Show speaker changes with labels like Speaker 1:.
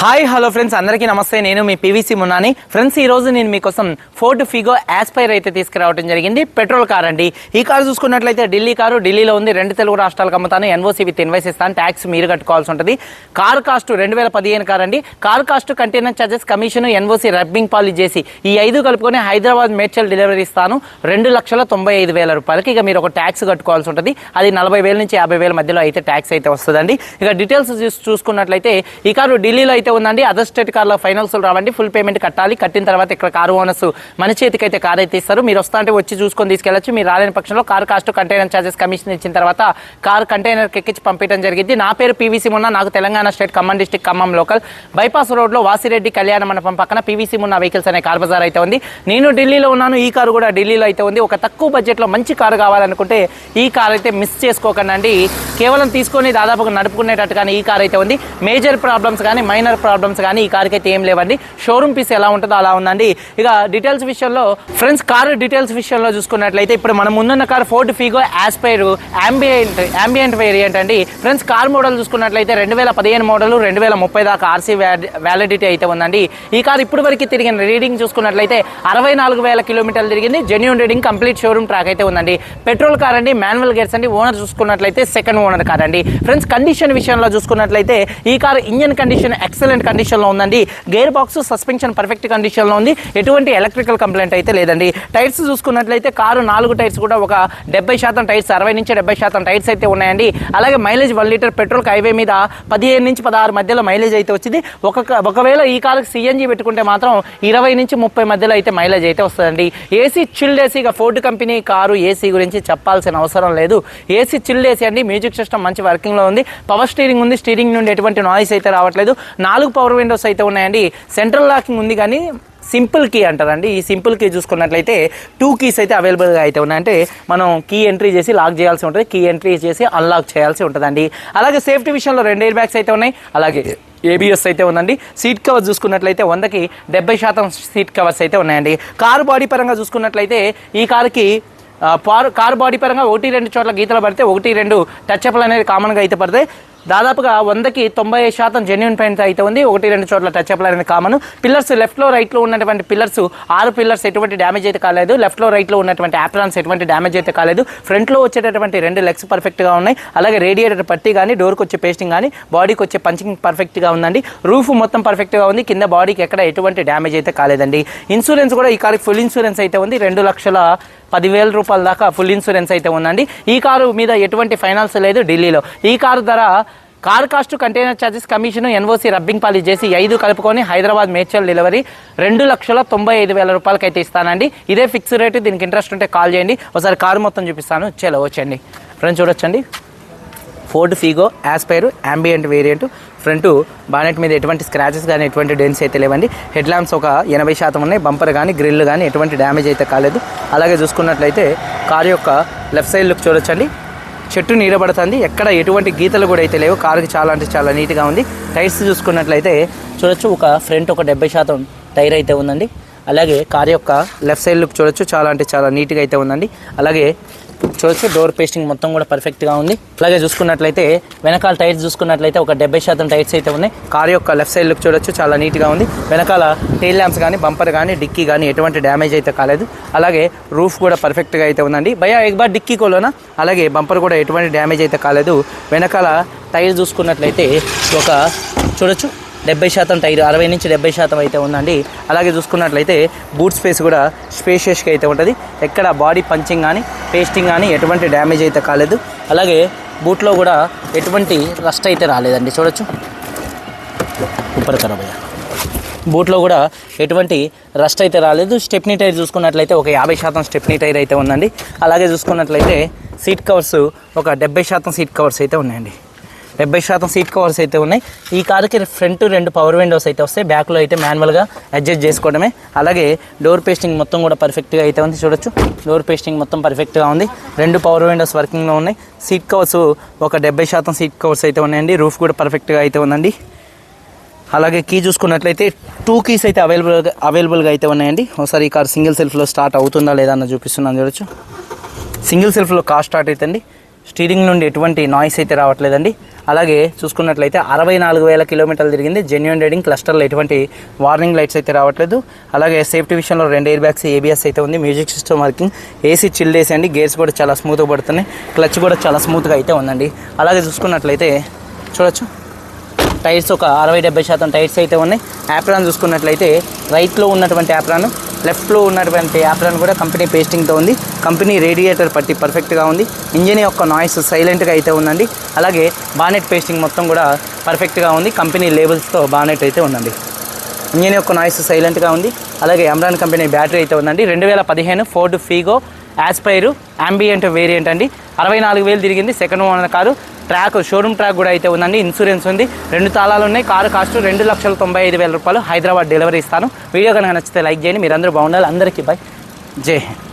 Speaker 1: Hi hello friends అందరికీ నమస్తే. నేను మీ పీవీసీ మున్నాని. ఫ్రెండ్స్ ఈ రోజు నేను మీకోసం ఫోర్డ్ ఫిగో యాస్పైర్ అయితే తీసుకురావడం జరిగింది. పెట్రోల్ కార్ అండి. ఈ కారు చూసుకున్నట్లయితే ఢిల్లీ కారు ఢిల్లీలో ఉంది. రెండు తెలుగు రాష్ట్రాలకు అమ్ముతాను. ఎన్ఓసీ విత్ ఇన్వైస్ ఇస్తాను. ట్యాక్స్ మీరు కట్టుకోవాల్సి ఉంటుంది. కార్ కాస్ట్ రెండు వేల పదిహేను కార్ అండి. Car cost container charges commission NOC rubbing polish చేసి ఈ ఐదు కలుపుకొని హైదరాబాద్ మేడ్చల్ డెలివరీ ఇస్తాను. రెండు లక్షల తొంభై ఐదు వేల రూపాయలకి ఇక మీరు ఒక ట్యాక్స్ కట్టుకోవాల్సి ఉంటుంది. అది నలభై వేల నుంచి యాభై వేల మధ్యలో అయితే ట్యాక్స్ అయితే వస్తుందండి. ఇక డీటెయిల్స్ చూసుకున్నట్లయితే ఈ కారు ఢిల్లీలో అయితే ఉందండి. అదర్ స్టేట్ కార్లో ఫైనాన్స్ రావండి. ఫుల్ పేమెంట్ కట్టాలి. కట్టిన తర్వాత ఇక్కడ కారు ఓనర్స్ మన చేతికి అయితే కార్ అయితే ఇస్తారు. మీరు వస్తా అంటే వచ్చి చూసుకొని తీసుకెళ్ళచ్చు. మీరు రాలేని పక్షంలో car cost container charges commission ఇచ్చిన తర్వాత కార్ కంటైనర్ ఎక్కించి పంపించడం జరిగింది. నా పేరు పీవీసీ మున్న నాకు Telangana state Khammam district Khammam local. Bypass రోడ్లో వాసిరెడ్డి కళ్యాణ మండపం పక్కన పీవీసీ మున్న వెహికల్స్ అనే కార్ బజార్ అయితే ఉంది. నేను ఢిల్లీలో ఉన్నాను. ఈ కారు కూడా ఢిల్లీలో అయితే ఉంది. ఒక తక్కువ బడ్జెట్లో మంచి కారు కావాలనుకుంటే ఈ కార్ అయితే మిస్ చేసుకోకండి. కేవలం తీసుకొని దాదాపుగా నడుపుకునేటట్టుగానే ఈ కార్ అయితే ఉంది. మేజర్ ప్రాబ్లమ్స్ కానీ మైనర్ ప్రాబ్లమ్స్ కానీ ఈ కార్కి అయితే ఏం లేవండి. షోరూమ్ పీస్ ఎలా ఉంటుందో అలా ఉందండి. ఇక డీటెయిల్స్ విషయంలో ఫ్రెండ్స్ కార్ డీటెయిల్స్ విషయంలో చూసుకున్నట్లయితే ఇప్పుడు మనం ముందున్న car Ford Figo Aspire ambient ambient variant అండి. ఫ్రెండ్స్ కార్ మోడల్ చూసుకున్నట్లయితే రెండు వేల పదిహేను మోడల్ రెండు వేల ముప్పై దాకా ఆర్సీ వ్యాలిడిటీ అయితే ఉందండి. ఈ కార్ ఇప్పుడు వరకు తిరిగిన రీడింగ్ చూసుకున్నట్లయితే అరవై నాలుగు వేల కిలోమీటర్లు తిరిగింది. Genuine reading complete showroom track అయితే ఉందండి. పెట్రోల్ కార్ అండి మాన్యువల్ గేర్స్ అండి ఓనర్ చూసుకున్నట్లయితే సెకండ్ ఓనర్ కార్ అండి ఫ్రెండ్స్ కండిషన్ విషయంలో చూసుకున్నట్లయితే ఈ car engine condition ex excellent కండిషన్లో ఉందండి. గేర్ బాక్స్ సస్పెన్షన్ పర్ఫెక్ట్ కండిషన్లో ఉంది. ఎటువంటి ఎలక్ట్రికల్ కంప్లైంట్ అయితే లేదండి. టైర్స్ చూసుకున్నట్లయితే కారు నాలుగు టైర్స్ కూడా ఒక డెబ్బై శాతం టైర్స్ అరవై నుంచి డెబ్బై శాతం టైర్స్ అయితే ఉన్నాయండి. అలాగే mileage one litre petrol highway మీద పదిహేను నుంచి పదహారు మధ్యలో మైలేజ్ అయితే వచ్చింది. ఒక ఒకవేళ ఈ కాలకు సిఎన్జి పెట్టుకుంటే మాత్రం ఇరవై నుంచి ముప్పై మధ్యలో అయితే మైలేజ్ అయితే వస్తుందండి. ఏసీ చిల్డ్ ఏసీగా ఫోర్డ్ కంపెనీ కారు ఏసీ గురించి చెప్పాల్సిన అవసరం లేదు. ఏసీ చిల్డ్ ఏసీ అండి. మ్యూజిక్ సిస్టమ్ మంచి వర్కింగ్లో ఉంది. పవర్ స్టీరింగ్ ఉంది. స్టీరింగ్ నుండి ఎటువంటి నాయిస్ అయితే రావట్లేదు. నాలుగు పవర్ విండోస్ అయితే ఉన్నాయండి. సెంట్రల్ లాకింగ్ ఉంది కానీ సింపుల్ కీ అంటారండి. ఈ సింపుల్ కీ చూసుకున్నట్లయితే టూ కీస్ అయితే అవైలబుల్గా అయితే ఉన్నాయంటే మనం కీ ఎంట్రీ చేసి లాక్ చేయాల్సి ఉంటుంది. కీ ఎంట్రీ చేసి అన్లాక్ చేయాల్సి ఉంటుందండి. అలాగే సేఫ్టీ విషయంలో రెండు ఎయిర్ బ్యాగ్స్ అయితే ఉన్నాయి. అలాగే ఏబిఎస్ అయితే ఉందండి. సీట్ కవర్స్ చూసుకున్నట్లయితే వందకి డెబ్బై శాతం సీట్ కవర్స్ అయితే ఉన్నాయండి. కారు బాడీ పరంగా చూసుకున్నట్లయితే ఈ కారుకి పారు కారు బాడీ పరంగా ఒకటి రెండు చోట్ల గీతలు పడితే ఒకటి రెండు టచ్అప్లు అనేది కామన్గా అయితే పడతాయి. దాదాపుగా వందకి తొంభై శాతం జెన్యున్ పెయింట్ అయితే ఉంది. ఒకటి రెండు చోట్ల టచ్అప్లు అనేది కామన్ పిల్లర్స్ లెఫ్ట్లో రైట్లో ఉన్నటువంటి పిల్లర్స్ ఆరు పిల్లర్స్ ఎటువంటి డ్యామేజ్ అయితే కాలేదు. లెఫ్ట్లో రైట్లో ఉన్నటువంటి యాప్రాన్స్ ఎటువంటి డ్యామేజ్ అయితే కాలేదు. ఫ్రంట్లో వచ్చేటటువంటి రెండు లెగ్స్ పర్ఫెక్ట్గా ఉన్నాయి. అలాగే రేడియేటర్ పట్టి కానీ డోర్కి వచ్చే పేస్టింగ్ కానీ బాడీకి వచ్చే పంచింగ్ పర్ఫెక్ట్గా ఉందండి. రూఫ్ మొత్తం పర్ఫెక్ట్గా ఉంది. కింద బాడీకి ఎక్కడ ఎటువంటి డ్యామేజ్ అయితే కాలేదండి. ఇన్సూరెన్స్ కూడా ఈ కార్కి ఫుల్ ఇన్సూరెన్స్ అయితే ఉంది. రెండు లక్షల పదివేల రూపాయల దాకా ఫుల్ ఇన్సూరెన్స్ అయితే ఉందండి. ఈ కారు మీద ఎటువంటి ఫైనాన్స్ లేదు ఢిల్లీలో. ఈ కారు ధర car cost container charges commission NOC rubbing polish చేసి ఐదు కలుపుకొని హైదరాబాద్ మేచల్ డెలివరీ రెండు లక్షల తొంభై ఐదు వేల రూపాయలకి అయితే ఇస్తానండి. ఇదే ఫిక్స్ రేటు దీనికి ఇంట్రెస్ట్ ఉంటే కాల్ చేయండి. ఒకసారి కారు మొత్తం చూపిస్తాను. చలో వచ్చండి ఫ్రెండ్ చూడొచ్చండి. Ford Figo Aspire ambient variant front bonnet మీద ఎటువంటి స్క్రాచెస్ కానీ ఎటువంటి డెన్స్ అయితే లేవండి. హెడ్ ల్యాంప్స్ ఒక ఎనభై శాతం ఉన్నాయి. బంపర్ కానీ గ్రిల్ కానీ ఎటువంటి డ్యామేజ్ అయితే కాలేదు. అలాగే చూసుకున్నట్లయితే కారు యొక్క లెఫ్ట్ సైడ్ లుక్ చూడొచ్చండి. చెట్టు నీడబడుతుంది. ఎక్కడ ఎటువంటి గీతలు కూడా అయితే లేవు. కారుకి చాలా అంటే చాలా నీట్గా ఉంది. టైర్స్ చూసుకున్నట్లయితే చూడొచ్చు ఒక ఫ్రంట్ ఒక డెబ్బై శాతం టైర్ అయితే ఉందండి. అలాగే కార్ యొక్క లెఫ్ట్ సైడ్ లుక్ చూడొచ్చు. చాలా అంటే చాలా నీట్గా అయితే ఉందండి. అలాగే చూడొచ్చు. డోర్ పేస్టింగ్ మొత్తం కూడా పర్ఫెక్ట్గా ఉంది. అలాగే చూసుకున్నట్లయితే వెనకాల టైర్స్ చూసుకున్నట్లయితే ఒక డెబ్బై శాతం టైర్స్ అయితే ఉన్నాయి. కార్ యొక్క లెఫ్ట్ సైడ్ లుక్ చూడొచ్చు. చాలా నీట్గా ఉంది. వెనకాల టైల్ ల్యాంప్స్ కానీ బంపర్ కానీ డిక్కీ కానీ ఎటువంటి డ్యామేజ్ అయితే కాలేదు. అలాగే రూఫ్ కూడా పర్ఫెక్ట్గా అయితే ఉందండి. భయ ఎగ్బార్ డిక్కీ కోలోనా? అలాగే బంపర్ కూడా ఎటువంటి డ్యామేజ్ అయితే కాలేదు. వెనకాల టైర్ చూసుకున్నట్లయితే ఒక చూడొచ్చు. డెబ్బై శాతం టైర్ అరవై నుంచి డెబ్బై శాతం అయితే ఉందండి. అలాగే చూసుకున్నట్లయితే బూట్ స్పేస్ కూడా స్పేషియస్గా అయితే ఉంటుంది. ఎక్కడ బాడీ పంచింగ్ కానీ పేస్టింగ్ కానీ ఎటువంటి డ్యామేజ్ అయితే కాలేదు. అలాగే బూట్లో కూడా ఎటువంటి రస్ట్ అయితే రాలేదండి. చూడొచ్చు. సూపర్ ఖరాబ్ బూట్లో కూడా ఎటువంటి రస్ట్ అయితే రాలేదు. స్టెప్నీ టైర్ చూసుకున్నట్లయితే ఒక యాభై శాతం స్టెప్నీ టైర్ అయితే ఉందండి. అలాగే చూసుకున్నట్లయితే సీట్ కవర్స్ ఒక డెబ్బై శాతం సీట్ కవర్స్ అయితే ఉన్నాయండి. డెబ్బై శాతం సీట్ కవర్స్ అయితే ఉన్నాయి. ఈ కారుకి ఫ్రంట్ రెండు పవర్ విండోస్ అయితే వస్తాయి. బ్యాక్లో అయితే మాన్యువల్గా అడ్జస్ట్ చేసుకోవడమే. అలాగే డోర్ పేస్టింగ్ మొత్తం కూడా పర్ఫెక్ట్గా అయితే ఉంది. చూడొచ్చు. డోర్ పేస్టింగ్ మొత్తం పర్ఫెక్ట్గా ఉంది. రెండు పవర్ విండోస్ వర్కింగ్లో ఉన్నాయి. సీట్ కవర్స్ ఒక డెబ్బై శాతం సీట్ కవర్స్ అయితే ఉన్నాయండి. రూఫ్ కూడా పర్ఫెక్ట్గా అయితే ఉందండి. అలాగే కీ చూసుకున్నట్లయితే టూ కీస్ అయితే అవైలబుల్గా అవైలబుల్గా అయితే ఉన్నాయండి. ఒకసారి ఈ కార్ సింగిల్ సెల్ఫ్లో స్టార్ట్ అవుతుందా లేదా అన్న చూపిస్తున్నాను. చూడొచ్చు. సింగిల్ సెల్ఫ్లో కార్ స్టార్ట్ అవుతుంది స్టీరింగ్ నుండి ఎటువంటి నాయిస్ అయితే రావట్లేదండి. అలాగే చూసుకున్నట్లయితే అరవై నాలుగు వేల కిలోమీటర్లు తిరిగింది. జెన్యున్ రైడింగ్ క్లస్టర్లో ఎటువంటి వార్నింగ్ లైట్స్ అయితే రావట్లేదు. అలాగే సేఫ్టీ విషయంలో రెండు ఎయిర్ బ్యాగ్స్ ఏబిఎస్ అయితే ఉంది. Music system working AC chill అండి గేర్స్ కూడా చాలా స్మూత్గా పడుతున్నాయి. క్లచ్ కూడా చాలా స్మూత్గా అయితే ఉందండి. అలాగే చూసుకున్నట్లయితే చూడొచ్చు. టైర్స్ ఒక అరవై డెబ్బై శాతం టైర్స్ అయితే ఉన్నాయి. యాప్రాన్ చూసుకున్నట్లయితే రైట్లో ఉన్నటువంటి యాప్రాన్ లెఫ్ట్లో ఉన్నటువంటి యాప్లను కూడా కంపెనీ పేస్టింగ్తో ఉంది. కంపెనీ రేడియేటర్ పట్టి పర్ఫెక్ట్గా ఉంది. ఇంజిన్ యొక్క నాయిస్ సైలెంట్గా అయితే ఉందండి. అలాగే బానెట్ పేస్టింగ్ మొత్తం కూడా పర్ఫెక్ట్గా ఉంది. కంపెనీ లేబుల్స్తో బానెట్ అయితే ఉందండి. ఇంజిన్ యొక్క నాయిస్ సైలెంట్గా ఉంది. అలాగే అమ్రాన్ కంపెనీ బ్యాటరీ అయితే ఉందండి. రెండు వేల పదిహేను Ford Figo Aspire ambient variant అండి. అరవై నాలుగు వేలు తిరిగింది. Second owner car track showroom track కూడా అయితే ఉందండి. ఇన్సూరెన్స్ ఉంది. రెండు తాళాలు ఉన్నాయి. కారు కాస్ట్ రెండు లక్షల తొంభై ఐదు వేల రూపాయలు హైదరాబాద్ డెలివరీ ఇస్తాను. వీడియో కనుక నచ్చితే లైక్ చేయండి. మీరందరూ బాగుండాలి. అందరికీ బాయ్ జై హింద్.